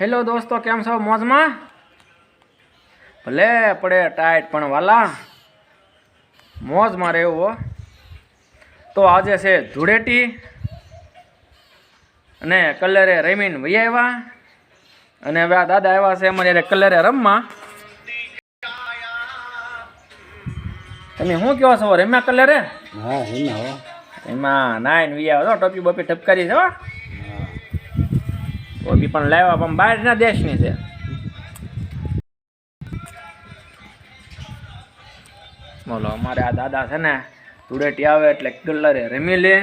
Hello દોસ્તો કેમ છો? મોજમાં? ભલે પડે ટાઈટ પણ વાલા મોજમાં રહેવું તો આજે છે ધૂળેટી અને કલરે રમીને વહી આવ્યા. અને હવે આ દાદા આવ્યા છે અમારે કલરે રમવા. તમે શું કહો છો? રમ્યા કલરે? હા એમાં નાઈન વી આવ્યો ટોપી બોપી ઠપકારી છે હો પણ લાવ્યા પણ બહારના દેશની છે. બોલો, અમારે આ દાદા છે ને ધૂળેટી આવે એટલે કલરે રમી લે.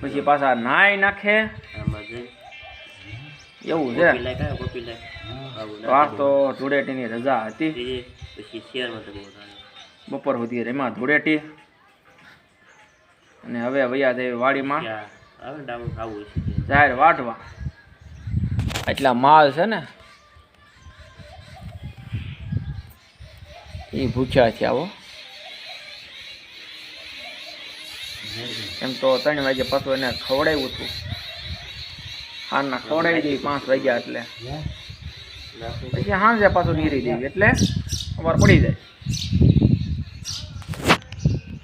પછી પાછા નાઈ નાખે. એવું છે. આ તો ધૂળેટીની રજા હતી. બપોર સુધી રમ્યા ધૂળેટી અને હવે વૈયા જઈ વાડીમાં. જાહેર વાટવા. એટલા માલ છે ને. એ ભૂખ્યા છે આવો. એમ તો ત્રણ વાગે પાછું એને ખવડાવ્યું હતું. હારના ખવડાવી દઈ પાંચ વાગ્યા એટલે. પછી હાંજે પાછું નીરી દેવી એટલે અમારે પડી જાય.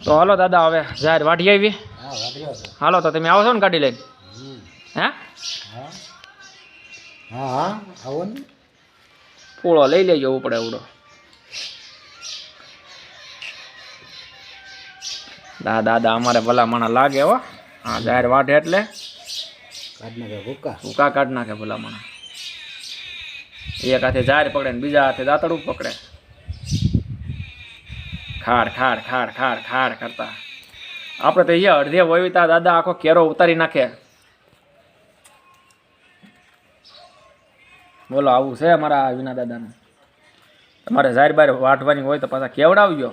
તો હાલો દાદા, હવે જાહેર વાટી આવી. હાલો, તો તમે આવો છો ને ગાડી લઈને? હે? હા હા આવો ને પોળો લઈ લેજો ઉપડે ઉડો. દા દાદા અમારે ભલા માણા લાગે હો. હા જાહેર વાઢે એટલે. કાઢ ભૂકા કાઢ નાખે ભલા માણા એક હાથે જાહેર પકડે ને બીજા હાથે દાંતડું પકડે. ખાડ ખાડ ખાડ ખાડ ખાડ કરતા. આપણે તો અહીંયા અડધે વયતા દાદા આખો કેરો ઉતારી નાખે. બોલો આવું છે અમારા વિના દાદાને? તમારે જાહેર બહાર વાટવાની હોય તો પાછા કેવડાવજો.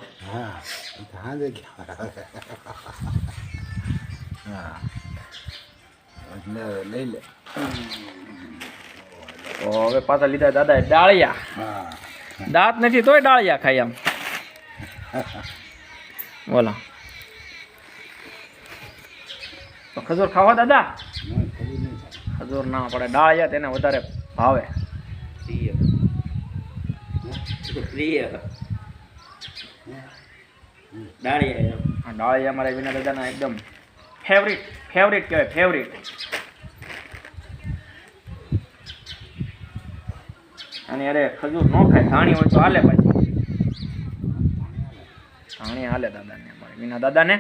લઈ લે હવે પાછા લીધા દાદા ડાળિયા. હા. દાંત નથી તોય ડાળિયા ખાઈ આમ બોલો. તો ખજૂર ખાવા દાદા? ખજૂર ના પડે. ડાળિયા તેને વધારે ભાવે. આ ડાળિયા અમારા વિના દાદાના એકદમ ફેવરિટ ફેવરિટ કહેવાય ફેવરિટ અને અરે ખજૂર ન ખાય ધાણી હોય તો હાલે પાછી. ધાણી હાલે. દાદાને અમારે વિના દાદાને.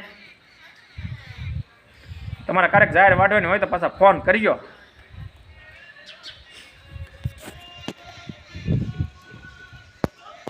તમારે ક્યારેક જાહેર વાટવાની હોય તો પાછા ફોન કરજો.